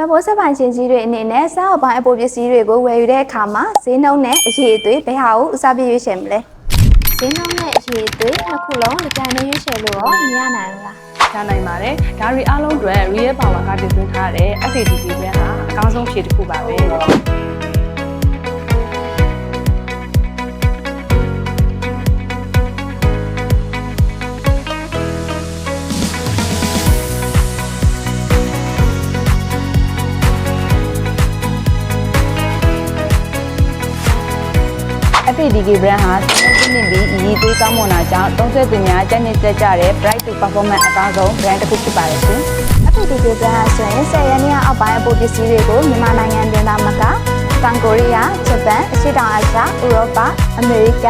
ဗတ်ပိုးစက်ပိုင်ရှင်ကြီးတွေအနေနဲ့စားအုပ်ပိုင်းအပိုပစ္စည်းတွေကိုဝယ်ယူတဲ့အခါမှာဈေးနှုန်းနဲ့အရေးအသွေးဘယ်ဟာကိုဦးစားပေးရွေးချယ်မလဲဈေးနှုန်းနဲ့အရေးအသွေးနှစ်ခုလုံးလက်ကန်နဲ့ရွေးချယ်လို့ရောမရနိုင်ဘူးလားရနိုင်ပါတယ်ဒါတွေအားလုံးအတွက် real power ကတင်သွင်းထားတဲ့ FADP brand ဟာအကောင်းဆုံးဖြေတစ်ခုပါပဲ FADK brand ဟာသုံးနှစ်ပြီးရည်သွေးကောင်းမွန်တာကြောင့်သုံးဆွဲသူများကြိုက်နှစ်သက်ကြတဲ့ bright to performance အကောင်းဆုံး brand တစ်ခုဖြစ်ပါတယ်ရှင် FPDK ဘရန်ဟာဆိုရင်10ရက်နေ့အောက်ပိုင်းအပိုပစ္စည်းတွေကိုမြန်မာနိုင်ငံတွင်သာမကတောင်ကိုရီးယားဂျပန်အရှေ့တောင်အာရှဥရောပအမေရိက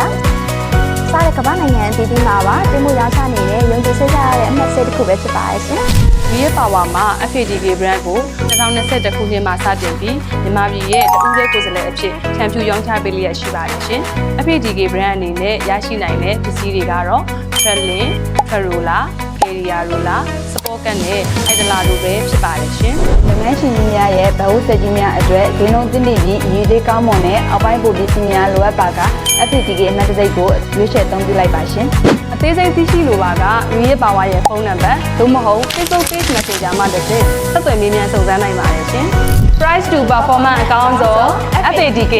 စတဲ့ကမ္ဘာနိုင်ငံအသီးသီးမှာပါတင်မှုရောင်းချနေတဲ့ယုံကြည်စိတ်ချရတဲ့အမှတ်စိတ်တစ်ခုပဲဖြစ်ပါရဲ့ရှင် real power မှာ FADK brand ကို2021ခုနှစ်မှာစတင်ပြီးမြန်မာပြည်ရဲ့တဦးတဲ့ကိုယ်စားလှယ်အဖြစ်ချန်ပီယံရောင်းချပေးလျက်ရှိပါတယ်ရှင် FADK brand အနေနဲ့ရရှိနိုင်တဲ့ပစ္စည်းတွေကတော့ Trelin, Carola, Carrier Roller, Sport Cat နဲ့ Idla တို့ပဲဖြစ်ပါတယ်ရှင်လုပ်ငန်းရှင်ကြီးများရဲ့ဗဟုသက်ကြီးများအတွက်ဈေးနှုန်းသင့်တင့်ပြီးရည်သွေးကောင်းမွန်တဲ့အောက်ပိုင်းပိုပစ္စည်းများလိုအပ်ပါက FADK အမှတ်တံဆိပ်ကိုရွေးချယ်သုံးပြုလိုက်ပါရှင်အသေးစိတ်သိရှိလိုပါက Real Power ရဲ့ဖုန်းနံပါတ်သို့မဟုတ် Facebook Page Messenger မှာတစ်ဆင့်ဆက်သွယ်မေးမြန်းစုံစမ်းနိုင်ပါတယ်ရှင် Price to Performance အကောင်းဆုံး FADK